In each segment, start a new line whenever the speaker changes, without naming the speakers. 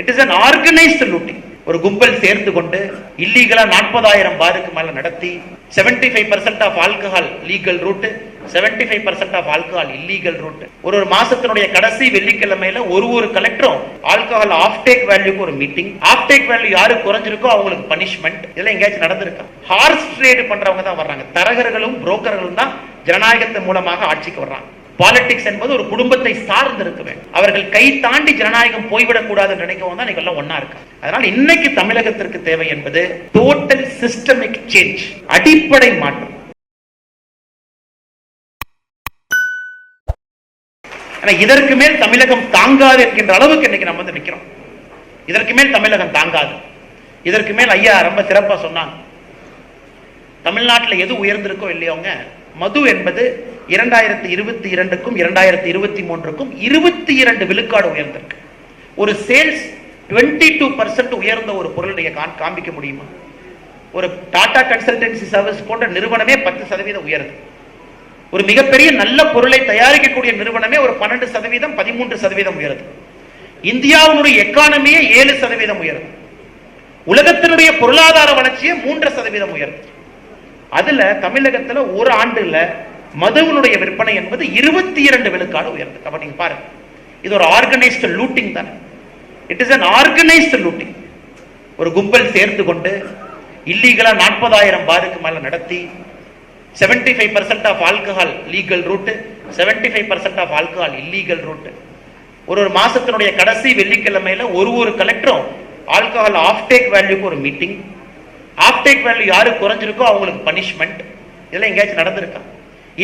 It is an organised looting ஒரு கும்பல் சேர்ந்து கொண்டு இல்லீகலா நாற்பதாயிரம் பாருக்கு மேல நடத்தி 75% five percent of alcohol legal route 75% five percent of alcohol illegal route ஒரு ஒரு மாசத்தினுடைய கடைசி வெள்ளிக்கிழமையில ஒரு ஒரு கலெக்டரும் ஆல்கஹால் ஆஃப் டேக் வேல்யூக்கு ஒரு மீட்டிங் ஆஃப் டேக் வேல்யூ யாரு குறைஞ்சிருக்கோ அவங்களுக்கு பனிஷ்மெண்ட் இதெல்லாம் எங்கேயாச்சும் நடந்திருக்கா? ஹார்ஸ் ட்ரேடு பண்றவங்க தான் வர்றாங்க. தரகர்களும் புரோக்கர்களும் தான் ஜனநாயகத்தின் மூலமாக ஆட்சிக்கு வர்றாங்க. பாலிடிக்ஸ் என்பது ஒரு குடும்பத்தை சார்ந்து இருக்க வேண்டும் அவர்கள் கை தாண்டி ஜனநாயகம் போய்விடக் நினைக்கவும் தான் எல்லாம் ஒன்னா இருக்கு. அதனால இன்னைக்கு தமிழகத்திற்கு தேவை என்பது டோட்டல் சிஸ்டமிக் சேஞ்ச் அடிப்படை மாற்றம். ஆனா இதற்கு மேல் தமிழகம் தாங்காது என்கின்ற அளவுக்கு இன்னைக்கு நம்ம வந்து நிக்கிறோம். இதற்கு மேல் தமிழகம் தாங்காது. இதற்கு மேல் ஐயா ரொம்ப சிறப்பா சொன்னாங்க. தமிழ்நாட்டில் எது உயர்ந்திருக்கோ இல்லையோங்க மது என்பது இரண்டாயிரத்தி இருபத்தி இரண்டுக்கும் இரண்டாயிரத்தி இருபத்தி மூன்றுக்கும் இருபத்தி இரண்டு விழுக்காடு உயர்ந்திருக்கு. ஒரு சேல்ஸ் டுவெண்ட்டி டூ பர்சன்ட் உயர்ந்த ஒரு பொருள் காண்- காண்பிக்க முடியுமா? ஒரு டாடா கன்சல்டன்சி சர்வீஸ் போன்ற நிறுவனமே பத்து சதவீதம் உயருது. ஒரு மிகப்பெரிய நல்ல பொருளை தயாரிக்கக்கூடிய நிறுவனமே ஒரு பன்னெண்டு சதவீதம் பதிமூன்று சதவீதம் உயருது. இந்தியாவினுடைய எக்கானமியே ஏழு சதவீதம் உயருது. உலகத்தினுடைய பொருளாதார வளர்ச்சியே மூன்று சதவீதம் உயருது. அதுல தமிழகத்துல ஒரு ஆண்டுல மதுவினுடைய விற்பனை என்பது இருபத்தி இரண்டு விழுக்காடு உயர்ந்தது. அப்ப நீங்க பாருங்க. இது ஒரு ஆர்கனைஸ்டு லூட்டிங் தானே. It is an organised looting ஒரு கும்பல் சேர்ந்து கொண்டு இல்லீகலா நாற்பதாயிரம் பாருக்கு மேல நடத்தி 75% five percent of alcohol legal route seventy five percent of alcohol illegal route ஒரு ஒரு மாசத்தினுடைய கடைசி வெள்ளிக்கிழமையில ஒரு ஒரு கலெக்டரும் ஆல்கஹால் ஆஃப் டேக் வேல்யூக்கு ஒரு மீட்டிங் ஆஃப் டேக் வேல்யூ யாரு குறைஞ்சிருக்கோ அவங்களுக்கு பனிஷ்மெண்ட் இதெல்லாம் எங்கேயாச்சும் நடந்திருக்கான்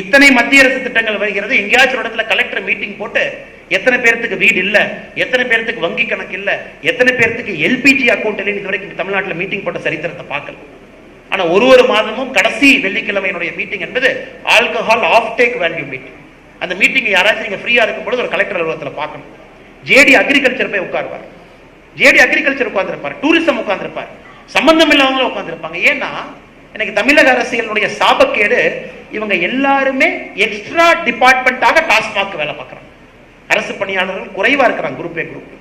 இத்தனை மத்திய அரசு திட்டங்கள் வருகிறது. எங்கேயாச்சும் இடத்துல கலெக்டர் மீட்டிங் போட்டு எத்தனை பேர்த்துக்கு வீடு இல்லை எத்தனை பேர்த்துக்கு வங்கி கணக்கு இல்லை எத்தனை பேர்த்துக்கு எல்பிஜி அக்கௌண்ட் இல்லைன்னு இது வரைக்கும் தமிழ்நாட்டில் மீட்டிங் போட்ட சரித்திரத்தை பார்க்கல. ஆனால் ஒரு ஒரு மாதமும் கடைசி வெள்ளிக்கிழமையினுடைய மீட்டிங் என்பது alcohol off take value meeting அந்த மீட்டிங் யாராச்சும் நீங்கள் ஃப்ரீயாக இருக்கும்போது ஒரு கலெக்டர் அலுவலகத்தில் பார்க்கணும். ஜேடி அக்ரிகல்ச்சர் போய் உட்காருவார். ஜேடி அக்ரிகல்ச்சர் உட்காந்துருப்பார் டூரிசம் உட்காந்துருப்பார் சம்பந்தம் இல்லாதவங்களும் உட்காந்துருப்பாங்க ஏன்னா எனக்கு தமிழக அரசியலுடைய சாபக்கேடு இவங்க எல்லாருமே எக்ஸ்ட்ரா டிபார்ட்மெண்ட்டாக டாஸ்மாக் வேலை பார்க்குறாங்க. அரசு பணியாளர்கள் குறைவாக இருக்கிறாங்க குரூப் ஏ குரூப்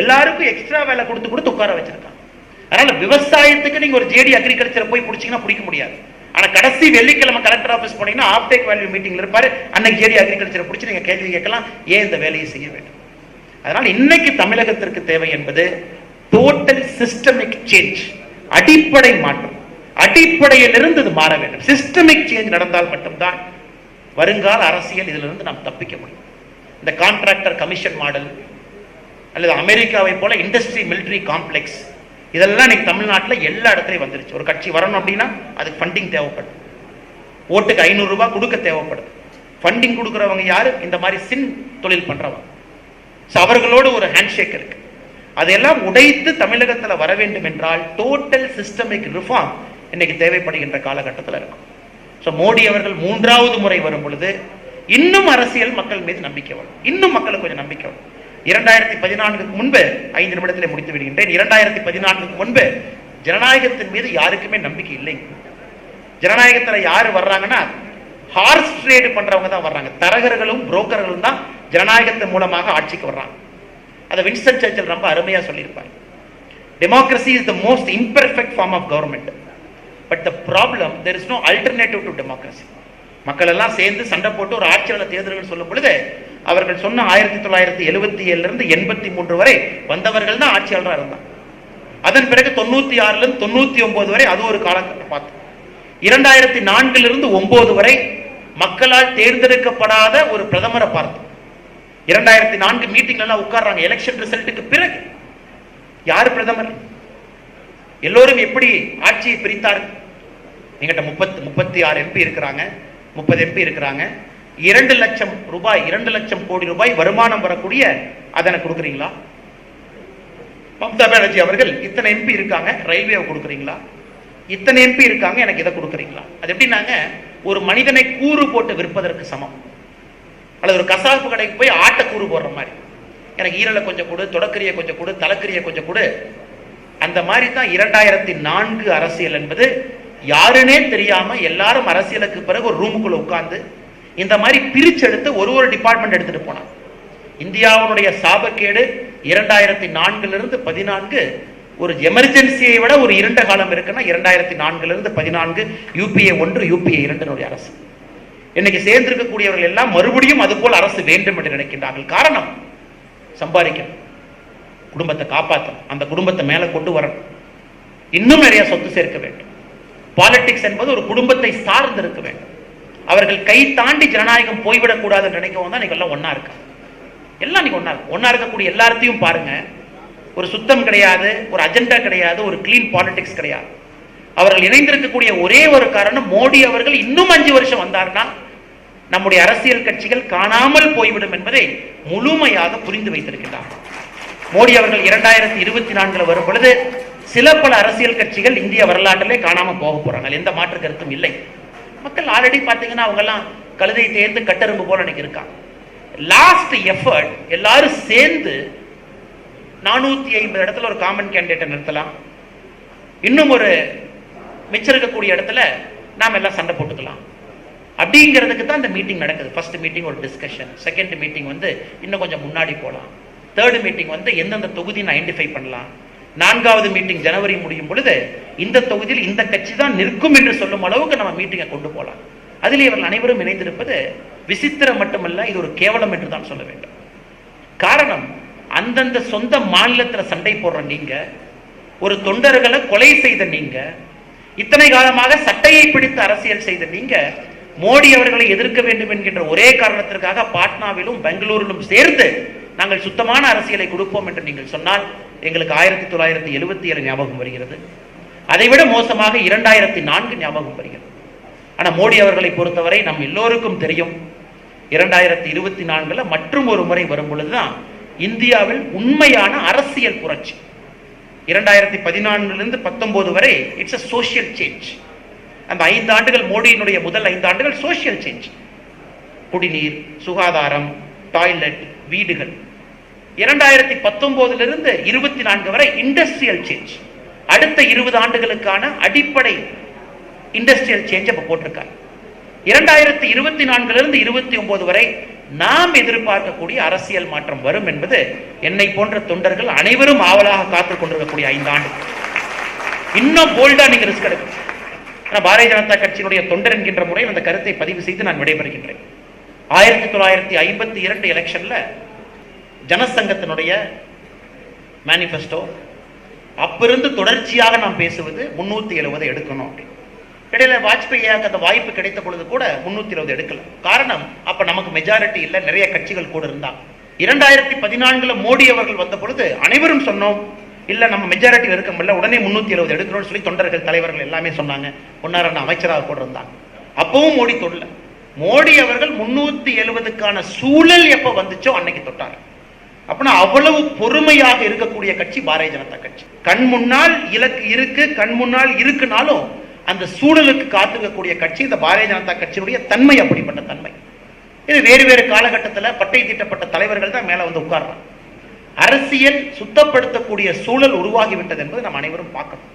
எல்லாருக்கும் எக்ஸ்ட்ரா வேலை கொடுத்து கொடுத்து உட்கார வச்சிருக்காங்க. அதனால விவசாயத்துக்கு நீங்க ஒரு ஜேடி அக்ரிகல்ச்சர் போய் பிடிச்சீங்கன்னா பிடிக்க முடியாது. ஆனா கடைசி வெள்ளிக்கிழமை கலெக்டர் ஆஃபீஸ் போனீங்கன்னா ஆப்டேக் வேல்யூ மீட்டிங்ல இருப்பாரு அன்னைக்கு ஜேடி அக்ரிகல்ச்சர் பிடிச்சி நீங்க கேள்வி கேட்கலாம் ஏன் இந்த வேலையை செய்ய வேண்டும்? அதனால இன்னைக்கு தமிழகத்திற்கு தேவை என்பது டோட்டல் சிஸ்டமிக் சேஞ்ச் அடிப்படை மாற்றம். அடிப்படையிலிருந்து இது மாற வேண்டும். சிஸ்டமிக் சேஞ்ச் நடந்தால் மட்டும்தான் வருங்கால அரசியல் இதிலிருந்து நாம் தப்பிக்க முடியும். இந்த கான்ட்ராக்டர் கமிஷன் மாடல் அல்லது அமெரிக்காவை போல இண்டஸ்ட்ரி மிலிட்டரி காம்ப்ளெக்ஸ் இதெல்லாம் இன்னைக்கு தமிழ்நாட்டில் எல்லா இடத்துலையும் வந்துருச்சு. ஒரு கட்சி வரணும் அப்படின்னா அதுக்கு ஃபண்டிங் தேவைப்படுது ஓட்டுக்கு ஐநூறு ரூபாய் கொடுக்க தேவைப்படுது. ஃபண்டிங் கொடுக்குறவங்க யாரு? இந்த மாதிரி சின் தொழில் பண்றவங்க. ஸோ அவர்களோடு ஒரு ஹேண்ட்ஷேக் இருக்கு. அதையெல்லாம் உடைத்து தமிழகத்தில் வர வேண்டும் என்றால் டோட்டல் சிஸ்டமிக் ரிஃபார்ம் இன்னைக்கு தேவைப்படுகின்ற காலகட்டத்தில் இருக்கும். ஸோ மோடி அவர்கள் மூன்றாவது முறை வரும் பொழுது இன்னும் அரசியல் மக்கள் மீது நம்பிக்கை வரும். இன்னும் மக்களுக்கு கொஞ்சம் நம்பிக்கை வரும். இரண்டாயிரத்தி பதினான்குக்கு முன்பு ஐந்து நிமிடத்தில் முடித்து விடுகின்றேன். இரண்டாயிரத்தி பதினான்குக்கு முன்பு ஜனநாயகத்தின் மீது யாருக்குமே நம்பிக்கை இல்லைங்க ஜனநாயகத்தில் யார் வர்றாங்கன்னா ஹார்ஸ் ட்ரேடு பண்றவங்க தான் வர்றாங்க. தரகர்களும் புரோக்கர்களும் தான் ஜனநாயகத்தின் மூலமாக ஆட்சிக்கு வர்றாங்க. அதை வின்ஸ்டன் சர்ச்சில் ரொம்ப அருமையாக சொல்லியிருப்பார். Democracy is the most imperfect form of government but the problem there is no alternative to democracy மக்கள் எல்லாம் சேர்ந்து சண்டை போட்டு ஒரு ஆட்சியாளர் தேர்தல்கள் சொல்லும் பொழுது அவர்கள் சொன்ன ஆயிரத்தி தொள்ளாயிரத்தி எழுபத்தி ஏழுலேருந்து எண்பத்தி மூன்று வரை வந்தவர்கள் தான் ஆட்சியாளராக இருந்தாங்க. அதன் பிறகு தொண்ணூத்தி ஆறுலேருந்து தொண்ணூற்றி தொண்ணூத்தி ஒன்பது வரை அது ஒரு காலகட்டம் பார்த்தோம் இரண்டாயிரத்தி நான்கிலிருந்து ஒன்பது வரை மக்களால் தேர்ந்தெடுக்கப்படாத ஒரு பிரதமரை பார்த்தோம் இரண்டாயிரத்தி நான்கு மீட்டிங்லாம் உட்கார்றாங்க. எலெக்ஷன் ரிசல்ட்டுக்கு பிறகு யார் பிரதமர்? எல்லோரும் எப்படி ஆட்சியை பிரித்தார்கள் எங்கிட்ட முப்பத்தி முப்பத்தி ஆறு எம்பி இருக்கிறாங்க முப்பது எம்பி இருக்கிறாங்க. இரண்டு லட்சம் ரூபாய் இரண்டு லட்சம் கோடி ரூபாய் வருமானம் வரக்கூடிய அதனை கொடுக்குறீங்களா? மம்தா பானர்ஜி அவர்கள் இத்தனை எம்பி இருக்காங்க ரயில்வே கொடுக்குறீங்களா? இத்தனை எம்பி இருக்காங்க எனக்கு இதை கொடுக்குறீங்களா? அது எப்படின்னாங்க ஒரு மனிதனை கூறு போட்டு விற்பதற்கு சமம். அல்லது ஒரு கசாப்பு கடைக்கு போய் ஆட்டை கூறு போடுற மாதிரி. எனக்கு ஈரலை கொஞ்சம் கொடு தொடக்கரியை கொஞ்சம் கொடு தலைக்கரியை கொஞ்சம் கொடு அந்த மாதிரி தான் இரண்டாயிரத்தி நான்கு அரசியல் என்பது யாருன்னே தெரியாம எல்லாரும் அரசியலுக்கு பிறகு ஒரு ரூமுக்குள்ள உட்கார்ந்து இந்த மாதிரி பிரிச்செடுத்து ஒரு ஒரு டிபார்ட்மெண்ட் எடுத்துட்டு போனான் இந்தியாவுடைய சாபக்கேடு இரண்டாயிரத்தி நான்கிலிருந்து பதினான்கு ஒரு எமர்ஜென்சியை விட ஒரு இரண்ட காலம் இருக்குன்னா இரண்டாயிரத்தி நான்கிலிருந்து பதினான்கு யூபிஏ ஒன்று யூபிஏ இரண்டினுடைய அரசு. இன்னைக்கு சேர்ந்திருக்கக்கூடியவர்கள் எல்லாம் மறுபடியும் அதுபோல் அரசு வேண்டும் என்று நினைக்கின்றார்கள். காரணம் சம்பாதிக்கணும். குடும்பத்தை காப்பாற்றணும் அந்த குடும்பத்தை மேலே கொண்டு வரணும். இன்னும் நிறைய சொத்து சேர்க்க வேண்டும். பாலிடிக்ஸ் என்பது ஒரு குடும்பத்தை சார்ந்து இருக்க வேண்டும். அவர்கள் கை தாண்டி ஜனநாயகம் போய்விடக்கூடாதுன்னு நினைக்கவும் தான் நீங்க எல்லாம் ஒண்ணா இருக்கு? எல்லாம் இன்னைக்கு ஒண்ணா இருக்கு. இருக்கக்கூடிய எல்லாத்தையும் பாருங்க. ஒரு சுத்தம் கிடையாது ஒரு அஜெண்டா கிடையாது ஒரு கிளீன் பாலிடிக்ஸ் கிடையாது. அவர்கள் இணைந்திருக்கக்கூடிய ஒரே ஒரு காரணம் மோடி அவர்கள் இன்னும் அஞ்சு வருஷம் வந்தார்னா நம்முடைய அரசியல் கட்சிகள் காணாமல் போய்விடும் என்பதை முழுமையாக புரிந்து வைத்திருக்கின்றார் மோடி அவர்கள் இரண்டாயிரத்தி இருபத்தி நான்குல வரும் பொழுது சில பல அரசியல் கட்சிகள் இந்திய வரலாற்றிலே காணாம போக போறாங்க. எந்த மாற்று கருத்தும் இல்லை. மக்கள் ஆல்ரெடி பாத்தீங்கன்னா அவங்க எல்லாம் கழுதை தேர்ந்து கட்டெரும்பு போல எனக்கு இருக்காங்க. லாஸ்ட் எஃபர்ட் எல்லாரும் சேர்ந்து நானூத்தி ஐம்பது இடத்துல ஒரு காமன் கேண்டிடேட்டை நிறுத்தலாம். இன்னும் ஒரு மிச்சம் இருக்கக்கூடிய இடத்துல நாம எல்லாம் சண்டை போட்டுக்கலாம். அப்படிங்கிறதுக்கு தான் இந்த மீட்டிங் நடக்குது. ஃபர்ஸ்ட் மீட்டிங் ஒரு டிஸ்கஷன் செகண்ட் மீட்டிங் வந்து இன்னும் கொஞ்சம் முன்னாடி போகலாம் தேர்டு மீட்டிங் வந்து எந்தெந்த தொகுதின்னு ஐடென்டிஃபை பண்ணலாம். நான்காவது மீட்டிங் ஜனவரி முடியும் பொழுது இந்த தொகுதியில் இந்த கட்சி தான் நிற்கும் என்று சொல்லும் அளவுக்கு நம்ம மீட்டிங்கை கொண்டு போகலாம். அதில் இவர்கள் அனைவரும் இணைந்திருப்பது விசித்திரம் மட்டுமல்ல இது ஒரு கேவலம் என்று தான் சொல்ல வேண்டும். காரணம் அந்தந்த சொந்த மாநிலத்தில் சண்டை போடுற நீங்க ஒரு தொண்டர்களை கொலை செய்த நீங்க இத்தனை காலமாக சட்டையை பிடித்து அரசியல் செய்த நீங்க மோடி அவர்களை எதிர்க்க வேண்டும் என்கின்ற ஒரே காரணத்திற்காக பாட்னாவிலும் பெங்களூரிலும் சேர்ந்து நாங்கள் சுத்தமான அரசியலை கொடுப்போம் என்று நீங்கள் சொன்னால் எங்களுக்கு ஆயிரத்தி தொள்ளாயிரத்தி எழுபத்தி ஏழு ஞாபகம் வருகிறது. அதைவிட மோசமாக இரண்டாயிரத்தி நான்கு ஞாபகம் வருகிறது. ஆனால் மோடி அவர்களை பொறுத்தவரை நம் எல்லோருக்கும் தெரியும். இரண்டாயிரத்தி இருபத்தி நான்குல மற்றும் ஒரு முறை வரும் பொழுதுதான் இந்தியாவில் உண்மையான அரசியல் புரட்சி. இரண்டாயிரத்தி பதினான்கிலிருந்து பத்தொன்பது வரை இட்ஸ் அ சோஷியல் சேஞ்ச் அந்த ஐந்து ஆண்டுகள் மோடியினுடைய முதல் ஐந்து ஆண்டுகள் சோஷியல் சேஞ்ச் குடிநீர் சுகாதாரம் டாய்லெட் வீடுகள். இரண்டாயிரத்தி பத்தொன்பதிலிருந்து இருபத்தி நான்கு வரை இண்டஸ்ட்ரியல் சேஞ்ச் அடுத்த இருபது ஆண்டுகளுக்கான அடிப்படை இண்டஸ்ட்ரியல் சேஞ்ச் அப்ப போட்டிருக்காங்க இரண்டாயிரத்தி இருபத்தி நான்கிலிருந்து இருபத்தி ஒன்பது வரை நாம் எதிர்பார்க்கக்கூடிய அரசியல் மாற்றம் வரும் என்பது என்னை போன்ற தொண்டர்கள் அனைவரும் ஆவலாக காத்துக் கொண்டிருக்கக்கூடிய ஐந்து ஆண்டு. இன்னும் போல்டா நீங்க ரிஸ்க் எடுக்கணும் ஆனா பாரதிய ஜனதா கட்சியினுடைய தொண்டர் என்கின்ற முறையில் அந்த கருத்தை பதிவு செய்து நான் விடைபெறுகின்றேன். ஆயிரத்தி தொள்ளாயிரத்தி ஐம்பத்தி இரண்டு எலெக்ஷன்ல ஜனசங்கத்தினுடைய மேனிஃபெஸ்டோ அப்பிருந்து தொடர்ச்சியாக நாம் பேசுவது முன்னூற்றி எழுபதை எடுக்கணும் அப்படின்னு. இடையில வாஜ்பாய்க்கு அந்த வாய்ப்பு கிடைத்த பொழுது கூட முன்னூத்தி இருபது எடுக்கல. காரணம் அப்ப நமக்கு மெஜாரிட்டி இல்லை நிறைய கட்சிகள் கூட இருந்தாங்க இரண்டாயிரத்தி பதினான்குல மோடி அவர்கள் வந்த பொழுது அனைவரும் சொன்னோம் இல்ல நம்ம மெஜாரிட்டி இருக்க முடியல உடனே முன்னூத்தி எழுபது எடுக்கணும்னு சொல்லி தொண்டர்கள் தலைவர்கள் எல்லாமே சொன்னாங்க. ஒன்னார அமைச்சராக கூட இருந்தாங்க. அப்பவும் மோடி தொடல. மோடி அவர்கள் முன்னூத்தி எழுபதுக்கான சூழல் எப்ப வந்துச்சோ அன்னைக்கு தொட்டார். அப்படின்னா அவ்வளவு பொறுமையாக இருக்கக்கூடிய கட்சி பாரதிய ஜனதா கட்சி. கண் முன்னால் இலக்கு இருக்கு கண் முன்னால் இருக்குனாலும் அந்த சூழலுக்கு காத்துக்கக்கூடிய கட்சி இந்த பாரதிய ஜனதா கட்சியினுடைய தன்மை அப்படிப்பட்ட தன்மை. இது வேறு வேறு காலகட்டத்தில் பட்டை தீட்டப்பட்ட தலைவர்கள் தான் மேலே வந்து உட்கார்றான் அரசியல் சுத்தப்படுத்தக்கூடிய சூழல் உருவாகிவிட்டது என்பது நாம் அனைவரும் பார்க்கணும்.